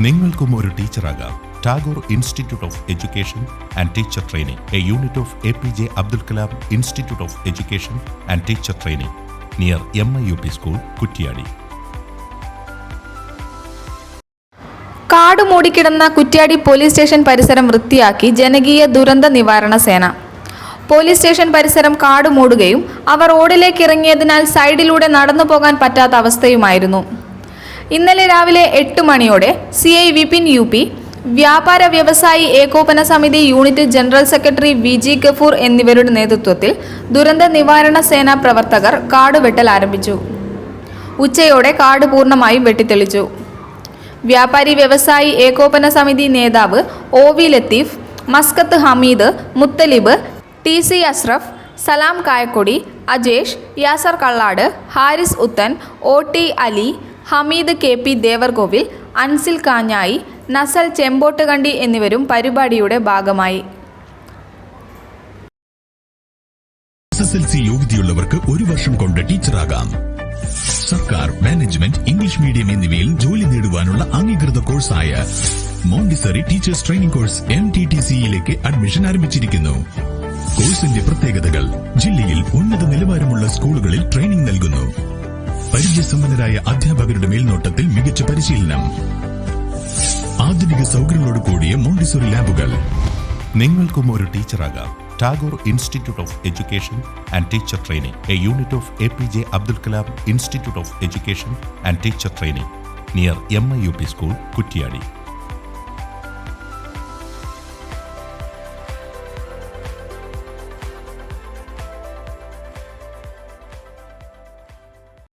നിങ്ങൾക്കും ഒരു ടീച്ചറാകാം. Tagore institute of education and teacher training. A unit of A P J Abdul Kalam institute of education and teacher training. Near M I U P school Kuttiady. കാട് മൂടിക്കിടന്ന Kuttiadi police station പരിസരം വൃത്തിയാക്കി ജനകീയ ദുരന്ത നിവാരണ സേന. പോലീസ് സ്റ്റേഷൻ പരിസരം കാട് മൂടുകയും അവർ റോഡിലേക്ക് ഇറങ്ങിയതിനാൽ സൈഡിലൂടെ നടന്നു പോകാൻ പറ്റാത്ത അവസ്ഥയുമായിരുന്നു. ഇന്നലെ രാവിലെ എട്ട് മണിയോടെ C I Vipin U P വ്യാപാര വ്യവസായി ഏകോപന സമിതി unit general secretary V G Gafoor എന്നിവരുടെ നേതൃത്വത്തിൽ ദുരന്ത നിവാരണ സേനാ പ്രവർത്തകർ കാട് വെട്ടൽ ആരംഭിച്ചു. ഉച്ചയോടെ കാട് പൂർണമായും വെട്ടിത്തെളിച്ചു. വ്യാപാരി വ്യവസായി ഏകോപന സമിതി നേതാവ് O V Latheef Muscat Hameed Muthalib T C Ashraf Salam Kayakkodi Ajesh Yasar Kallad Haris Uthan O T Ali Hameed K P Devarkovil Ansil Kanjayi Nasal Chempottukandi എന്നിവരും പരിപാടിയുടെ ഭാഗമായി. യോഗ്യതയുള്ളവർക്ക് ഒരു വർഷം കൊണ്ട് ടീച്ചറാകാം. സർക്കാർ മാനേജ്മെന്റ് ഇംഗ്ലീഷ് മീഡിയം എന്നിവയിൽ ജോലി നേടുവാനുള്ള അംഗീകൃത കോഴ്സായ montessori teachers training course M T T സിയിലേക്ക് അഡ്മിഷൻ ആരംഭിച്ചിരിക്കുന്നു. കോഴ്സിന്റെ പ്രത്യേകതകൾ ജില്ലയിൽ ഉന്നത നിലവാരമുള്ള സ്കൂളുകളിൽ ട്രെയിനിംഗ് നൽകുന്നു. പരിചയസമ്പന്നരായ അധ്യാപകരുടെ മേൽനോട്ടത്തിൽ മികച്ച പരിശീലനം. ആധുനിക സൗകര്യങ്ങളോട് കൂടിയ മോണ്ടിസോറി ലാബുകൾ. നിങ്ങൾക്കും ഒരു ടീച്ചറാകാം. Tagore institute of education and teacher training a unit of A P J Abdul Kalam institute of education and teacher training near M I U P school Kuttiady.